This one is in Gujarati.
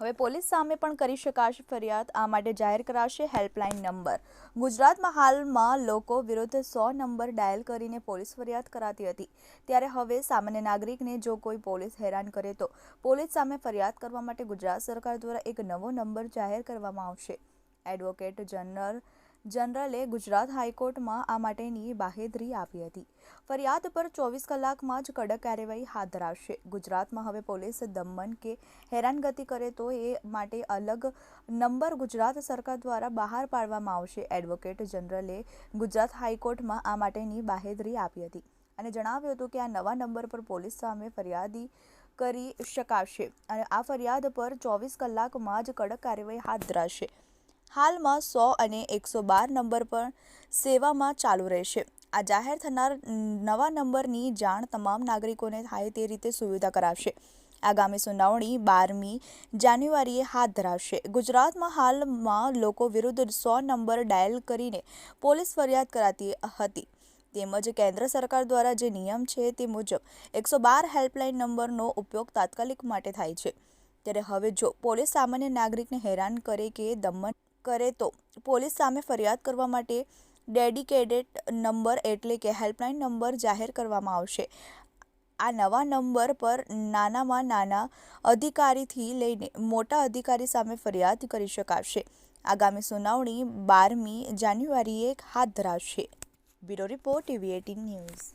હવે પોલીસ સામે પણ કરી શકાશે ફરિયાદ. આ માટે જાહેર કરાશે હેલ્પલાઇન નંબર. ગુજરાતમાં હાલમાં લોકો વિરુદ્ધ સો નંબર ડાયલ કરીને પોલીસ ફરિયાદ કરાતી હતી. ત્યારે હવે સામાન્ય નાગરિકને જો કોઈ પોલીસ હેરાન કરે તો પોલીસ સામે ફરિયાદ કરવા માટે ગુજરાત સરકાર દ્વારા એક નવો નંબર જાહેર કરવામાં આવશે. એડવોકેટ જનરલ જનરલે ગુજરાત હાઈકોર્ટમાં આ માટેની બાહેધરી આપી હતી. ફરિયાદ પર ચોવીસ કલાકમાં જ કડક કાર્યવાહી હાથ ધરાશે. ગુજરાતમાં હવે પોલીસ દમન કે હેરાનગતિ કરે તો એ માટે અલગ નંબર ગુજરાત સરકાર દ્વારા બહાર પાડવામાં આવશે. એડવોકેટ જનરલે ગુજરાત હાઈકોર્ટમાં આ માટેની બાહેધરી આપી હતી અને જણાવ્યું હતું કે આ નવા નંબર પર પોલીસ સામે ફરિયાદી કરી શકાશે અને આ ફરિયાદ પર ચોવીસ કલાકમાં જ કડક કાર્યવાહી હાથ ધરાશે. હાલમાં સો અને એકસો બાર નંબર પર સેવામાં ચાલુ રહેશે. આ જાહેર થનાર નવા નંબરની જાણ તમામ નાગરિકોને થાય તે રીતે સુવિધા કરાવશે. આગામી સુનાવણી બારમી જાન્યુઆરીએ હાથ ધરાશે ગુજરાતમાં હાલમાં લોકો વિરુદ્ધ સો નંબર ડાયલ કરીને પોલીસ ફરિયાદ કરાતી હતી. તેમજ કેન્દ્ર સરકાર દ્વારા જે નિયમ છે તે મુજબ એકસો બાર હેલ્પલાઇન નંબરનો ઉપયોગ તાત્કાલિક માટે થાય છે. ત્યારે હવે જો પોલીસ સામાન્ય નાગરિકને હેરાન કરે કે દમન કરે તો પોલીસ સામે ફરિયાદ કરવા માટે ડેડિકેટેડ નંબર એટલે કે હેલ્પલાઇન નંબર જાહેર કરવામાં આવશે. આ નવા નંબર પર નાનામાં નાના અધિકારીથી લઈને મોટા અધિકારી સામે ફરિયાદ કરી શકાશે. આગામી સુનાવણી બારમી જાન્યુઆરીએ હાથ ધરાશે. Bureau report TV eighteen news.